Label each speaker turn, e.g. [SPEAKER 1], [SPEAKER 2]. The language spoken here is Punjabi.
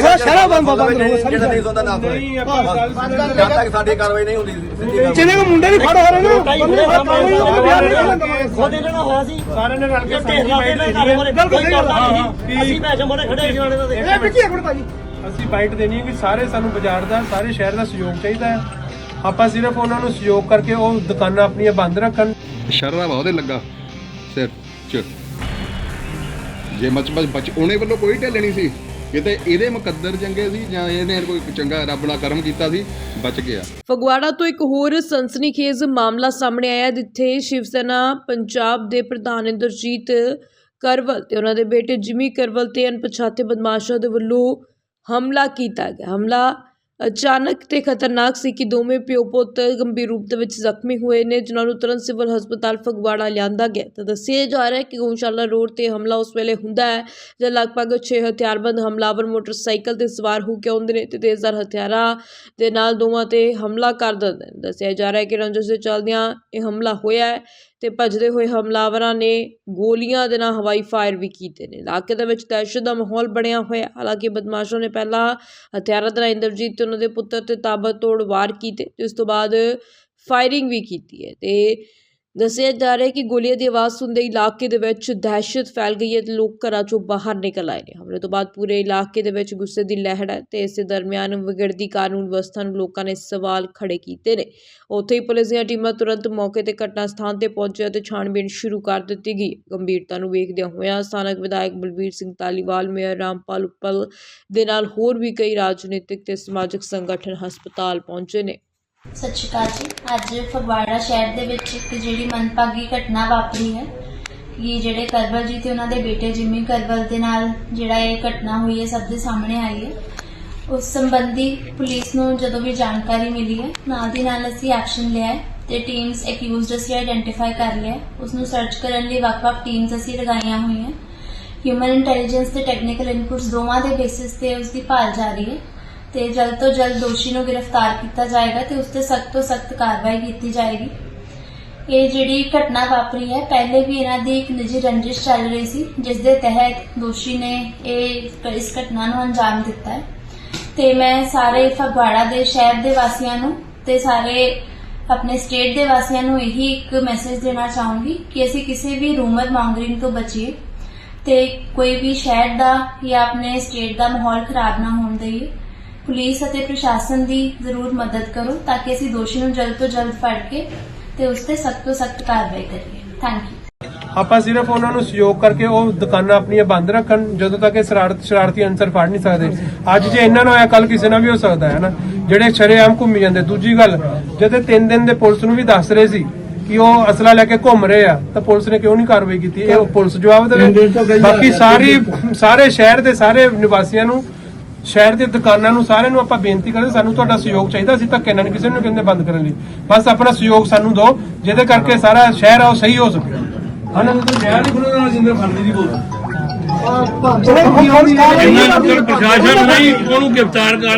[SPEAKER 1] ਸਾਰਾ ਸ਼ਹਿਰਾ ਬੰਦ ਬੰਦ ਰਹੂਗਾ ਸਾਰੀ
[SPEAKER 2] ਜਿਹੜਾ ਨਹੀਂ ਨਾ ਜਦ ਤੱਕ ਸਾਡੀ ਕਾਰਵਾਈ ਹੁੰਦੀ ਸਿੱਧੀ ਗੱਲ।
[SPEAKER 1] ਜਿਹਨੇ ਕੋ ਮੁੰਡੇ ਨਹੀਂ ਫੜ ਹੋ ਰਹੇ ਨੇ।
[SPEAKER 3] ਖੁਦ ਇਹਨਾਂ ਨਾਲ ਹੋਇਆ ਸੀ।
[SPEAKER 4] ਸਾਰਿਆਂ ਨੇ ਰਲ ਕੇ
[SPEAKER 3] ਢੇਰ ਲਾ ਕੇ ਨਾ ਘਰ ਮੋਰੇ
[SPEAKER 1] ਬਿਲਕੁਲ
[SPEAKER 3] ਕੋਈ
[SPEAKER 1] ਸਹੀ ਗੱਲ
[SPEAKER 3] ਕਰਦਾ
[SPEAKER 1] ਆ,
[SPEAKER 3] ਨਹੀਂ ਅਸੀਂ ਭੈਣ ਮੋਰੇ ਖੜੇ ਸੀ ਵਾਲੇ ਦਾ ਦੇਖ
[SPEAKER 1] ਇਹ ਵਿੱਕੀ ਇੱਕ ਮਿੰਟ ਭਾਜੀ।
[SPEAKER 4] ਅਸੀਂ ਬਾਈਟ ਦੇਣੀ ਹੈ ਕਿ ਸਾਰੇ ਸਾਨੂੰ ਬਾਜ਼ਾਰ ਦਾ ਸਾਰੇ ਸ਼ਹਿਰ ਦਾ ਸਹਿਯੋਗ ਚਾਹੀਦਾ ਹੈ। ਆਪਾਂ ਸਿਰਫ ਉਹਨਾਂ ਨੂੰ ਸਹਿਯੋਗ ਕਰਕੇ ਉਹ ਦੁਕਾਨਾਂ ਆਪਣੀਆਂ ਬੰਦ ਰੱਖਣ।
[SPEAKER 5] ਸ਼ਰਰਾ ਵਾ ਉਹਦੇ ਲੱਗਾ ਸਿਰ ਚ। ਜੇ ਮਚ ਬਚ ਬਚ ਉਹਨੇ ਵੱਲੋਂ ਕੋਈ ਢਿੱਲ ਨਹੀਂ ਸੀ। ਕਿਤੇ ਇਹਦੇ ਮੁਕੱਦਰ ਚੰਗੇ ਸੀ ਜਾਂ ਇਹਨੇ ਕੋਈ ਚੰਗਾ ਰੱਬ ਨਾਲ ਕਰਮ ਕੀਤਾ ਸੀ, ਬਚ ਗਿਆ।
[SPEAKER 6] ਫਗਵਾੜਾ ਤੋਂ ਇੱਕ ਹੋਰ ਸਨਸਨੀਖੇਜ਼ ਮਾਮਲਾ ਸਾਹਮਣੇ ਆਇਆ, ਜਿੱਥੇ ਸ਼ਿਵ ਸੈਨਾ ਪੰਜਾਬ ਦੇ ਪ੍ਰਧਾਨ ਇੰਦਰਜੀਤ ਕਰਵਲ ਤੇ ਉਹਨਾਂ ਦੇ ਬੇਟੇ ਜਿਮੀ ਕਰਵਲ ਤੇ ਅਣਪਛਾਤੇ ਬਦਮਾਸ਼ਾਂ ਦੇ ਵੱਲੋਂ ਹਮਲਾ ਕੀਤਾ ਗਿਆ। ਹਮਲਾ ਅਚਾਨਕ ਤੇ ਖਤਰਨਾਕ ਸੀ ਕਿ ਦੋਵੇਂ ਪਿਓ ਪੁੱਤ ਗੰਭੀਰ ਰੂਪ ਦੇ ਵਿੱਚ ਜ਼ਖਮੀ ਹੋਏ ਨੇ, ਜਿਨ੍ਹਾਂ ਨੂੰ ਤੁਰੰਤ ਸਿਵਲ ਹਸਪਤਾਲ ਫਗਵਾੜਾ ਲਿਆਂਦਾ ਗਿਆ। ਤਾਂ ਦੱਸਿਆ ਜਾ ਰਿਹਾ ਹੈ ਕਿ ਗਊਸ਼ਾਲਾ ਰੋਡ ਤੇ ਹਮਲਾ ਉਸ ਵੇਲੇ ਹੁੰਦਾ ਹੈ, ਜਦ ਲਗਭਗ 6 ਹਥਿਆਰਬੰਦ ਹਮਲਾਵਰ ਮੋਟਰਸਾਈਕਲ ਤੇ ਸਵਾਰ ਹੋ ਕੇ ਆਉਂਦੇ ਨੇ ਤੇ ਤੇਜ਼ਧਾਰ ਹਥਿਆਰਾਂ ਦੇ ਨਾਲ ਦੋਵਾਂ ਤੇ ਹਮਲਾ ਕਰ ਦਿੰਦੇ ਨੇ। ਦੱਸਿਆ ਜਾ ਰਿਹਾ ਹੈ ਕਿ ਰੰਜਸ ਦੇ ਚੱਲਦਿਆਂ ਇਹ ਹਮਲਾ ਹੋਇਆ ਹੈ ਤੇ ਭੱਜਦੇ ਹੋਏ ਹਮਲਾਵਰਾਂ ਨੇ ਗੋਲੀਆਂ ਦੇ ਨਾਲ ਹਵਾਈ ਫਾਇਰ ਵੀ ਕੀਤੇ ਨੇ। ਇਲਾਕੇ ਦੇ ਵਿੱਚ ਦਹਿਸ਼ਤ ਦਾ ਮਾਹੌਲ ਬਣਿਆ ਹੋਇਆ ਹਾਲਾਂਕਿ ਬਦਮਾਸ਼ਾਂ ਨੇ ਪਹਿਲਾਂ ਹਥਿਆਰਾਂ ਦੇ ਨਾਲ ਇੰਦਰਜੀਤ ਉਹਨਾਂ ਦੇ ਪੁੱਤਰ ਤੇ ਤਾਬੜਤੋੜ ਵਾਰ ਕੀਤੇ ਤੇ ਉਸ ਤੋਂ ਬਾਅਦ ਫਾਇਰਿੰਗ ਵੀ ਕੀਤੀ ਹੈ ਤੇ ਦੱਸਿਆ ਜਾ ਰਿਹਾ ਕਿ ਗੋਲੀਆਂ ਦੀ ਆਵਾਜ਼ ਸੁਣਦੇ ਇਲਾਕੇ ਦੇ ਵਿੱਚ ਦਹਿਸ਼ਤ ਫੈਲ ਗਈ ਹੈ ਤੇ ਲੋਕ ਘਰਾਂ ਚੋਂ ਬਾਹਰ ਨਿਕਲ ਆਏ ਨੇ। ਹਮਲੇ ਤੋਂ ਬਾਅਦ ਪੂਰੇ ਇਲਾਕੇ ਦੇ ਵਿੱਚ ਗੁੱਸੇ ਦੀ ਲਹਿਰ ਹੈ ਤੇ ਇਸੇ ਦਰਮਿਆਨ ਵਿਗੜਦੀ ਕਾਨੂੰਨ ਵਿਵਸਥਾ ਨੂੰ ਲੋਕਾਂ ਨੇ ਸਵਾਲ ਖੜੇ ਕੀਤੇ ਨੇ। ਉੱਥੇ ਹੀ ਪੁਲਿਸ ਦੀਆਂ ਟੀਮਾਂ ਤੁਰੰਤ ਮੌਕੇ ਤੇ ਘਟਨਾ ਸਥਾਨ ਤੇ ਪਹੁੰਚੀਆਂ ਤੇ ਛਾਣਬੀਣ ਸ਼ੁਰੂ ਕਰ ਦਿੱਤੀ ਗਈ। ਗੰਭੀਰਤਾ ਨੂੰ ਵੇਖਦਿਆਂ ਹੋਇਆਂ ਸਥਾਨਕ ਵਿਧਾਇਕ ਬਲਬੀਰ ਸਿੰਘ ਤਾਲੀਵਾਲ ਮੇਅਰ ਰਾਮਪਾਲ ਉੱਪਲ ਦੇ ਨਾਲ ਹੋਰ ਵੀ ਕਈ ਰਾਜਨੀਤਿਕ ਤੇ ਸਮਾਜਿਕ ਸੰਗਠਨ ਹਸਪਤਾਲ ਪਹੁੰਚੇ ਨੇ।
[SPEAKER 7] ਸਤਿ ਸ਼੍ਰੀ ਅਕਾਲ ਜੀ। ਅੱਜ ਫਗਵਾੜਾ ਸ਼ਹਿਰ ਦੇ ਵਿੱਚ ਇੱਕ ਜਿਹੜੀ ਮੰਦਭਾਗੀ ਘਟਨਾ ਵਾਪਰੀ ਹੈ, ਕਿ ਜਿਹੜੇ ਕਰਵਲ ਜੀ ਤੇ ਉਹਨਾਂ ਦੇ ਬੇਟੇ ਜਿਮੀ ਕਰਵਲ ਦੇ ਨਾਲ ਜਿਹੜਾ ਇਹ ਘਟਨਾ ਹੋਈ ਹੈ, ਸਭ ਦੇ ਸਾਹਮਣੇ ਆਈ ਹੈ। ਉਸ ਸੰਬੰਧੀ ਪੁਲਿਸ ਨੂੰ ਜਦੋਂ ਵੀ ਜਾਣਕਾਰੀ ਮਿਲੀ ਹੈ, ਨਾਲ ਦੀ ਨਾਲ ਅਸੀਂ ਐਕਸ਼ਨ ਲਿਆ ਹੈ ਤੇ ਟੀਮਸ ਐਕਿਊਜ਼ਡ ਅਸੀਂ ਆਇਡੈਂਟੀਫਾਈ ਕਰ ਲਿਆ ਹੈ। ਉਸ ਨੂੰ ਸਰਚ ਕਰਨ ਲਈ ਵੱਖ-ਵੱਖ ਟੀਮਸ ਅਸੀਂ ਲਗਾਈਆਂ ਹੋਈਆਂ। ਹਿਊਮਨ ਇੰਟੈਲੀਜੈਂਸ ਤੇ ਟੈਕਨੀਕਲ ਇਨਪੁਟਸ ਦੋਵਾਂ ਦੇ ਬੇਸਿਸ ਤੇ ਉਸ ਦੀ ਭਾਲ ਜਾਰੀ ਹੈ। ਤੇ ਜਲਦ ਤੋਂ ਜਲਦ ਦੋਸ਼ੀ ਨੂੰ ਗ੍ਰਿਫਤਾਰ ਕੀਤਾ ਜਾਏਗਾ ਤੇ ਉਸ ਤੇ ਸਖਤ ਤੋਂ ਸਖਤ ਕਾਰਵਾਈ ਕੀਤੀ ਜਾਏਗੀ। ਇਹ ਜਿਹੜੀ ਘਟਨਾ ਵਾਪਰੀ ਹੈ, ਪਹਿਲੇ ਵੀ ਇਹਨਾਂ ਦੀ ਇੱਕ ਨਿੱਜੀ ਰੰਜਿਸ਼ ਚੱਲ ਰਹੀ ਸੀ, ਜਿਸ ਦੇ ਤਹਿਤ ਦੋਸ਼ੀ ਨੇ ਇਹ ਇਸ ਘਟਨਾ ਨੂੰ ਅੰਜਾਮ ਦਿੱਤਾ ਹੈ। ਤੇ ਮੈਂ ਸਾਰੇ ਫਗਵਾੜਾ ਦੇ ਸ਼ਹਿਰ ਦੇ ਵਾਸੀਆਂ ਨੂੰ ਤੇ ਸਾਰੇ ਆਪਣੇ ਸਟੇਟ ਦੇ ਵਾਸੀਆਂ ਨੂੰ ਇਹੀ ਇੱਕ ਮੈਸੇਜ ਦੇਣਾ ਚਾਹੂੰਗੀ ਕਿ ਅਸੀਂ ਕਿਸੇ ਵੀ ਰੂਮਰ ਮੌਂਗਰਿੰਗ ਤੋਂ ਬਚੀਏ ਤੇ ਕੋਈ ਵੀ ਸ਼ਹਿਰ ਦਾ ਜਾਂ ਆਪਣੇ ਸਟੇਟ ਦਾ ਮਾਹੌਲ ਖਰਾਬ ਨਾ ਹੋਣ ਦੇਈਏ। ਪੁਲਿਸ ਅਤੇ ਪ੍ਰਸ਼ਾਸਨ ਦੀ ਜ਼ਰੂਰ ਮਦਦ ਕਰੋ ਤਾਂ ਕਿ ਅਸੀਂ ਦੋਸ਼ੀ ਨੂੰ ਜਲਦ ਤੋਂ ਜਲਦ ਫੜ ਕੇ ਤੇ ਉਸ ਤੇ ਸਖਤ ਤੋਂ ਸਖਤ ਕਾਰਵਾਈ ਕਰੀਏ। ਥੈਂਕ ਯੂ
[SPEAKER 4] ਆਪਾਂ ਸਿਰਫ ਉਹਨਾਂ ਨੂੰ ਸਹਿਯੋਗ ਕਰਕੇ ਉਹ ਦੁਕਾਨਾਂ ਆਪਣੀਆਂ ਬੰਦ ਰੱਖਣ ਜਦੋਂ ਤੱਕ ਇਹ ਸ਼ਰਾਰਤ ਸ਼ਰਾਰਤੀ ਅੰਸਰ ਫੜ ਨਹੀਂ ਸਕਦੇ। ਅੱਜ ਜੇ ਇਹਨਾਂ ਨੂੰ ਹੋਇਆ ਕੱਲ ਕਿਸੇ ਨਾਲ ਵੀ ਹੋ ਸਕਦਾ ਹੈ ਨਾ? ਜਿਹੜੇ ਸ਼ਰੇਆਮ ਘੁੰਮੀ ਜਾਂਦੇ। ਦੂਜੀ ਗੱਲ ਜਦੋਂ ਤਿੰਨ ਦਿਨ ਦੇ ਪੁਲਿਸ ਨੂੰ ਵੀ ਦੱਸ ਰਹੇ ਸੀ ਕਿ ਉਹ ਅਸਲਾ ਲੈ ਕੇ ਘੁੰਮ ਰਹੇ ਆ ਤਾਂ ਪੁਲਿਸ ਨੇ ਕਿਉਂ ਨਹੀਂ ਕਾਰਵਾਈ ਕੀਤੀ? ਇਹ ਪੁਲਿਸ ਜਵਾਬ ਦੇਵੇ ਬਾਕੀ ਸਾਰੀ ਸਾਰੇ ਸ਼ਹਿਰ ਦੇ ਸਾਰੇ ਨਿਵਾਸੀਆਂ ਨੂੰ ਸ਼ਹਿਰ ਦੀਆਂ ਦੁਕਾਨਾਂ ਨੂੰ ਸਾਰਿਆਂ ਨੂੰ ਆਪਾਂ ਬੇਨਤੀ ਕਰਦੇ ਸਾਨੂੰ ਤੁਹਾਡਾ ਸਹਿਯੋਗ ਚਾਹੀਦਾ ਅਸੀਂ ਧੱਕੇ ਨਾਲ ਕਿਸੇ ਨੂੰ ਕਹਿੰਦੇ ਬੰਦ ਕਰਨ ਲਈ। ਬਸ ਆਪਣਾ ਸਹਿਯੋਗ ਸਾਨੂੰ ਦਿਓ ਜਿਹਦੇ ਕਰਕੇ ਸਾਰਾ ਸ਼ਹਿਰ ਆ ਉਹ ਸਹੀ ਹੋ ਸਕੇ।
[SPEAKER 1] ਜਿਹੜੇ
[SPEAKER 8] ਪ੍ਰਸ਼ਾਸਨ ਨਹੀਂ ਉਹਨੂੰ ਗ੍ਰਿਫਤਾਰ ਕਰ